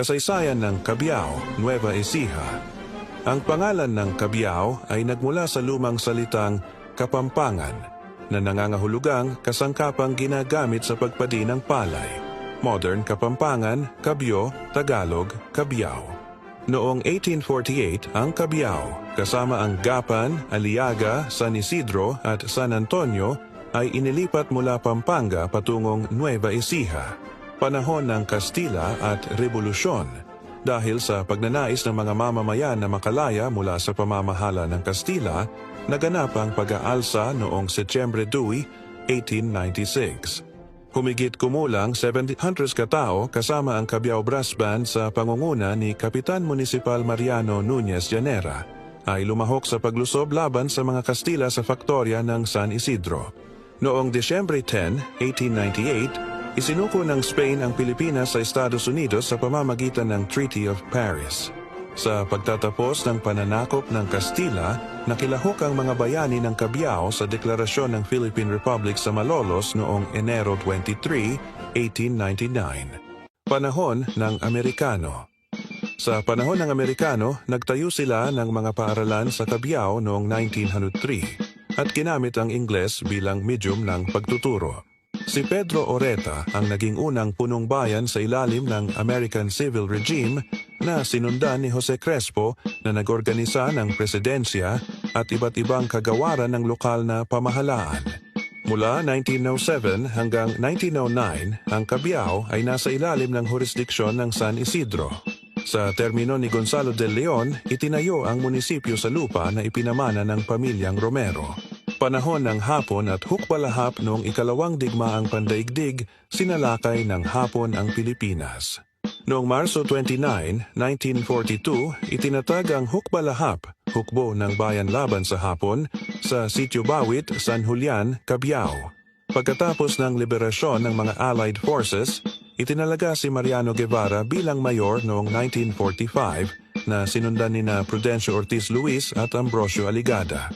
Kasaysayan ng Cabiao, Nueva Ecija. Ang pangalan ng Cabiao ay nagmula sa lumang salitang Kapampangan na nangangahulugang kasangkapang ginagamit sa pagpadi ng palay. Modern Kapampangan, Kabyo, Tagalog, Cabiao. Noong 1848, ang Cabiao, kasama ang Gapan, Aliaga, San Isidro at San Antonio ay inilipat mula Pampanga patungong Nueva Ecija, panahon ng Kastila at Revolusyon, dahil sa pagnanais ng mga mamamayan na makalaya mula sa pamamahala ng Kastila, naganap ang pag-aalsa noong Setyembre 2, 1896. Humigit kumulang 700 katao kasama ang Cabiao Brass Band sa pangunguna ni Kapitan Municipal Mariano Nunez Llanera ay lumahok sa paglusob laban sa mga Kastila sa faktorya ng San Isidro. Noong Desyembre 10, 1898, isinuko ng Spain ang Pilipinas sa Estados Unidos sa pamamagitan ng Treaty of Paris. Sa pagtatapos ng pananakop ng Kastila, nakilahok ang mga bayani ng Cabiao sa deklarasyon ng Philippine Republic sa Malolos noong Enero 23, 1899. Panahon ng Amerikano Sa panahon ng Amerikano, nagtayo sila ng mga paaralan sa Cabiao noong 1903 at ginamit ang Ingles bilang medium ng pagtuturo. Si Pedro Oreta ang naging unang punong bayan sa ilalim ng American Civil Regime na sinundan ni Jose Crespo na nagorganisa ng presidensya at iba't ibang kagawaran ng lokal na pamahalaan. Mula 1907 hanggang 1909, ang Cabiao ay nasa ilalim ng jurisdiksyon ng San Isidro. Sa termino ni Gonzalo de Leon, itinayo ang munisipyo sa lupa na ipinamana ng pamilyang Romero. Panahon ng Hapon at hukbalahap noong ikalawang digmaang pandaigdig, sinalakay ng Hapon ang Pilipinas. Noong Marso 29, 1942, itinatag ang hukbalahap, hukbo ng bayan laban sa Hapon, sa Sitio Bawit, San Julian, Cabiao. Pagkatapos ng liberasyon ng mga Allied Forces, itinalaga si Mariano Guevara bilang mayor noong 1945 na sinundan ni na Prudencio Ortiz Luis at Ambrosio Aligada.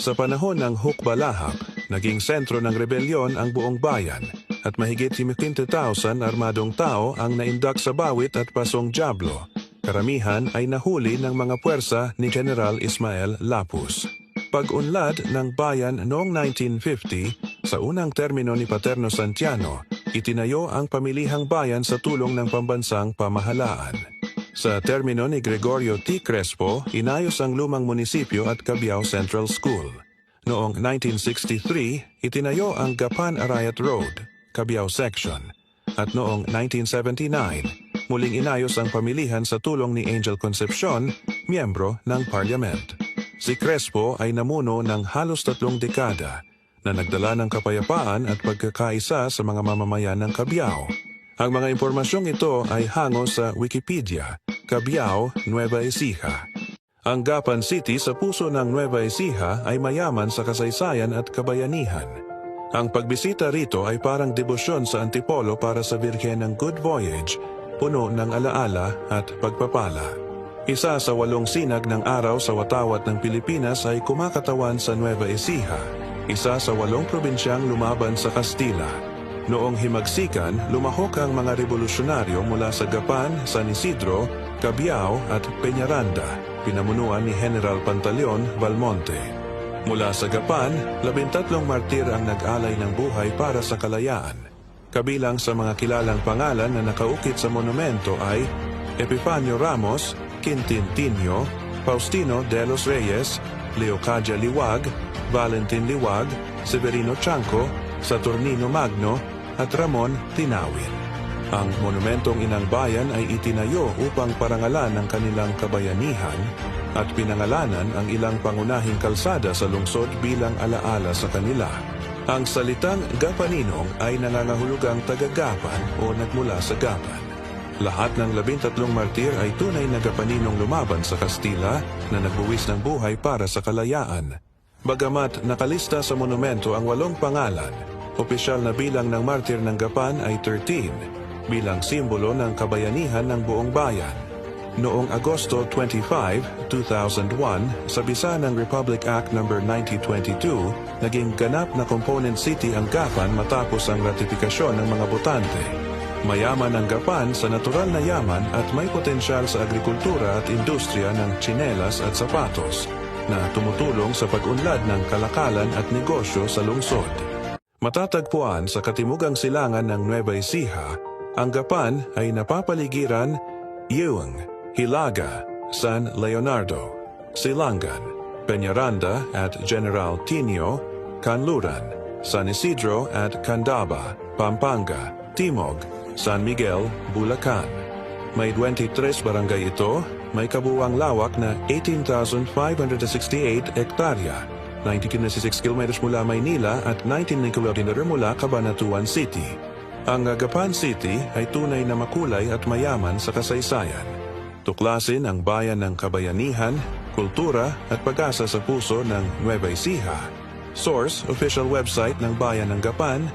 Sa panahon ng Hukbalahap, naging sentro ng rebelyon ang buong bayan at mahigit 50,000 armadong tao ang naindak sa Bawit at Pasong Diablo. Karamihan ay nahuli ng mga puwersa ni General Ismael Lapus. Pag-unlad ng bayan noong 1950, sa unang termino ni Paterno Santiano, itinayo ang pamilihang bayan sa tulong ng pambansang pamahalaan. Sa termino ni Gregorio T. Crespo, inayos ang lumang munisipyo at Cabiao Central School. Noong 1963, itinayo ang Gapan Arayat Road, Cabiao Section. At noong 1979, muling inayos ang pamilihan sa tulong ni Angel Concepcion, miyembro ng Parliament. Si Crespo ay namuno ng halos tatlong dekada na nagdala ng kapayapaan at pagkakaisa sa mga mamamayan ng Cabiao. Ang mga impormasyong ito ay hango sa Wikipedia, Cabiao, Nueva Ecija. Ang Gapan City sa puso ng Nueva Ecija ay mayaman sa kasaysayan at kabayanihan. Ang pagbisita rito ay parang debosyon sa Antipolo para sa Birhen ng Good Voyage, puno ng alaala at pagpapala. Isa sa walong sinag ng araw sa watawat ng Pilipinas ay kumakatawan sa Nueva Ecija, isa sa walong probinsyang lumaban sa Kastila. Noong himagsikan, lumahok ang mga revolusyonaryo mula sa Gapan, San Isidro, Cabiao at Peñaranda, pinamunuan ni General Pantaleon Valmonte. Mula sa Gapan, labintatlong martir ang nag-alay ng buhay para sa kalayaan. Kabilang sa mga kilalang pangalan na nakaukit sa monumento ay Epifanio Ramos, Quintin Tinio, Faustino de los Reyes, Leocadia Liwag, Valentin Liwag, Severino Chanco, Saturnino Magno, at Ramon Tinawin. Ang monumentong inang bayan ay itinayo upang parangalan ang kanilang kabayanihan at pinangalanan ang ilang pangunahing kalsada sa lungsod bilang alaala sa kanila. Ang salitang Gapaninong ay nangangahulugang tagagapan o nagmula sa Gapan. Lahat ng labintatlong martir ay tunay na Gapaninong lumaban sa Kastila na nagbuwis ng buhay para sa kalayaan. Bagamat nakalista sa monumento ang walong pangalan, opisyal na bilang ng martir ng Gapan ay 13, bilang simbolo ng kabayanihan ng buong bayan. Noong Agosto 25, 2001, sa bisa ng Republic Act No. 9022, naging ganap na component city ang Gapan matapos ang ratifikasyon ng mga botante. Mayaman ang Gapan sa natural na yaman at may potensyal sa agrikultura at industriya ng tsinelas at sapatos na tumutulong sa pag-unlad ng kalakalan at negosyo sa lungsod. Matatagpuan sa katimugang silangan ng Nueva Ecija, ang Gapan ay napapaligiran Yung, Hilaga, San Leonardo, Silangan, Peñaranda at General Tinio, Canluran, San Isidro at Candaba, Pampanga, Timog, San Miguel, Bulacan. May 23 barangay ito, may kabuwang lawak na 18,568 hektarya, 90 km mula Maynila at 19 km mula Cabanatuan City. Ang Agapan City ay tunay na makulay at mayaman sa kasaysayan. Tuklasin ang bayan ng kabayanihan, kultura at pag-asa sa puso ng Nueva Ecija. Source, official website ng Bayan ng Gapan,